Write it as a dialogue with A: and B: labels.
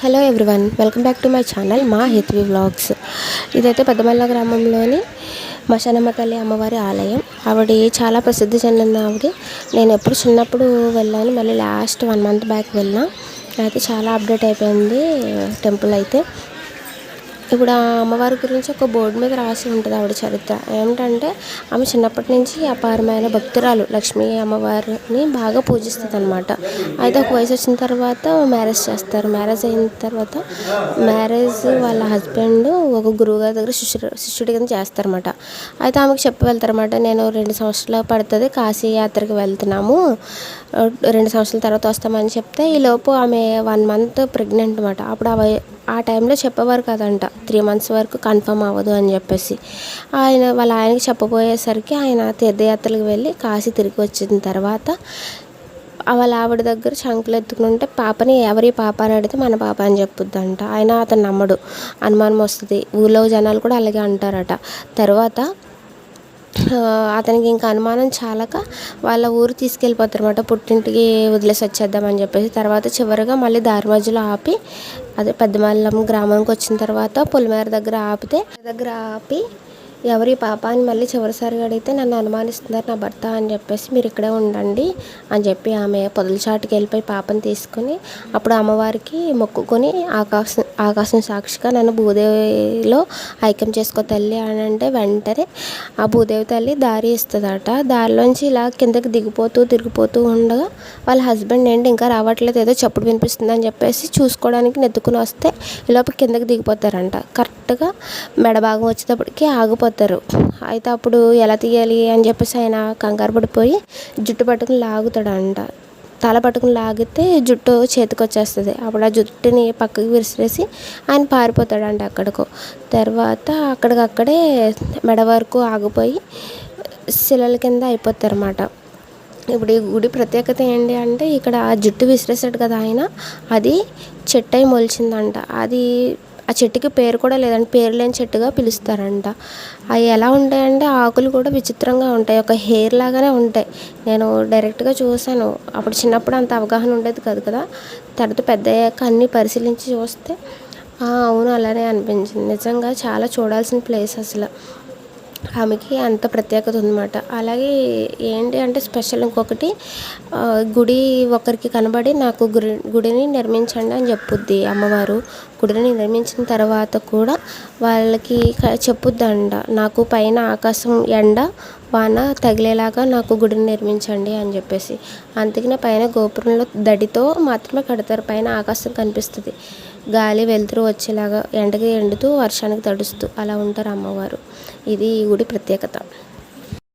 A: Hello everyone welcome back to my channel మా Hetvi vlogs. ఇదైతే పెద్దమల్ల గ్రామంలోని మశానమ్మ తల్లి అమ్మవారి ఆలయం. ఆవిడ చాలా ప్రసిద్ధి చెందిన ఆవిడ నేను ఎప్పుడు చిన్నప్పుడు వెళ్ళాను మళ్ళీ లాస్ట్ వన్ మంత్ బ్యాక్ వెళ్ళాను. అయితే చాలా అప్డేట్ అయిపోయింది టెంపుల్ అయితే. ఇప్పుడు ఆ అమ్మవారి గురించి ఒక బోర్డు మీద రాసి ఉంటుంది ఆవిడ చరిత్ర. ఏమిటంటే ఆమె చిన్నప్పటి నుంచి అపారమైన భక్తురాలు. లక్ష్మీ అమ్మవారిని బాగా పూజిస్తుంది అనమాట అయితే ఒక వయసు వచ్చిన తర్వాత మ్యారేజ్ చేస్తారు. మ్యారేజ్ అయిన తర్వాత మ్యారేజ్ వాళ్ళ హస్బెండ్ ఒక గురువుగారి దగ్గర శిష్యుడు శిష్యుడి కింద చేస్తారన్నమాట. అయితే ఆమెకు చెప్పి వెళ్తారన్నమాట నేను రెండు సంవత్సరాలు పడుతుంది కాశీ యాత్రకి వెళ్తున్నాము. రెండు సంవత్సరాల తర్వాత వస్తామని చెప్తే ఈలోపు ఆమె వన్ మంత్ ప్రెగ్నెంట్ అనమాట అప్పుడు ఆ ఆ టైంలో చెప్పేవారు కదంట. త్రీ మంత్స్ వరకు కన్ఫర్మ్ అవ్వదు అని చెప్పేసి. ఆయన వాళ్ళ ఆయనకి చెప్పబోయేసరికి ఆయన తీర్థయాత్రలకు వెళ్ళి కాశీ తిరిగి వచ్చిన తర్వాత వాళ్ళ ఆవిడ దగ్గర శంకులు ఎత్తుకుంటే పాపని ఎవరి పాప అని అడిగితే మన పాప అని చెప్పుద్దంట. ఆయన అతను నమ్మడు. అనుమానం వస్తుంది. ఊళ్ళో జనాలు కూడా అలాగే అంటారట. తర్వాత అతనికి ఇంకా అనుమానం చాలక వాళ్ళ ఊరు తీసుకెళ్ళిపోతారు అనమాట పుట్టింటికి వదిలేసి వచ్చేద్దామని చెప్పేసి. తర్వాత చివరిగా మళ్ళీ దారి మధ్యలో ఆపి అదే పెద్దమల్లం గ్రామానికి వచ్చిన తర్వాత పులిమేర దగ్గర ఆపితే దగ్గర ఆపి ఎవరి పాప అని మళ్ళీ చివరిసారిగా అడిగితే నన్ను అనుమానిస్తున్నారు నా భర్త అని చెప్పేసి మీరు ఇక్కడే ఉండండి అని చెప్పి ఆమె పొదలచాటుకి వెళ్ళిపోయి పాపను తీసుకుని అప్పుడు అమ్మవారికి మొక్కుకొని ఆకాశం ఆకాశం సాక్షిగా నన్ను భూదేవిలో ఐక్యం చేసుకో తల్లి అని అంటే వెంటనే ఆ భూదేవి తల్లి దారి ఇస్తుందట. దారిలోంచి ఇలా కిందకి దిగిపోతూ తిరిగిపోతూ ఉండగా వాళ్ళ హస్బెండ్ ఏంటి ఇంకా రావట్లేదు ఏదో చప్పుడు వినిపిస్తుంది అని చెప్పేసి చూసుకోవడానికి నెత్తుకుని వస్తే ఈలోపు కిందకి దిగిపోతారంట. కరెక్ట్గా మెడభాగం వచ్చేటప్పటికి ఆగిపోతుంది పోతారు. అయితే అప్పుడు ఎలా తీయాలి అని చెప్పేసి ఆయన కంగారు పడిపోయి జుట్టు పట్టుకుని లాగుతాడంట. తల పట్టుకుని లాగితే జుట్టు చేతికి వచ్చేస్తుంది. అప్పుడు ఆ జుట్టుని పక్కకి విసిరేసి ఆయన పారిపోతాడంట అక్కడికో. తర్వాత అక్కడికక్కడే మెడ వరకు ఆగిపోయి శిలల కింద అయిపోతారు అన్నమాట ఇప్పుడు ఈ గుడి ప్రత్యేకత ఏంటి అంటే ఇక్కడ ఆ జుట్టు విసిరేసాడు కదా ఆయన అది చెట్టై మొలిచిందంట. అది ఆ చెట్టుకి పేరు కూడా లేదంటే పేరు లేని చెట్టుగా పిలుస్తారంట. అవి ఎలా ఉంటాయంటే ఆకులు కూడా విచిత్రంగా ఉంటాయి. ఒక హెయిర్ లాగానే ఉంటాయి. నేను డైరెక్ట్గా చూశాను అప్పుడు చిన్నప్పుడు అంత అవగాహన ఉండేది కాదు కదా. తర్వాత పెద్ద అయ్యాక అన్నీ పరిశీలించి చూస్తే అవును అలానే అనిపించింది. నిజంగా చాలా చూడాల్సిన ప్లేస్ అసలు. ఆమెకి అంత ప్రత్యేకత ఉందన్నమాట. అలాగే ఏంటి అంటే స్పెషల్ ఇంకొకటి గుడి ఒకరికి కనబడి నాకు గుడి గుడిని నిర్మించండి అని చెప్పుద్ది అమ్మవారు. గుడిని నిర్మించిన తర్వాత కూడా వాళ్ళకి చెప్పుద్దంట. నాకు పైన ఆకాశం ఎండ వాన తగిలేలాగా నాకు గుడిని నిర్మించండి అని చెప్పేసి. అందుకనే పైన గోపురంలో దడితో మాత్రమే కడతారు. పైన ఆకాశం కనిపిస్తుంది. గాలి వెలుతురు వచ్చేలాగా ఎండకి ఎండుతూ వర్షానికి తడుస్తూ అలా ఉంటారు అమ్మవారు. ఇది ఈ గుడి ప్రత్యేకత.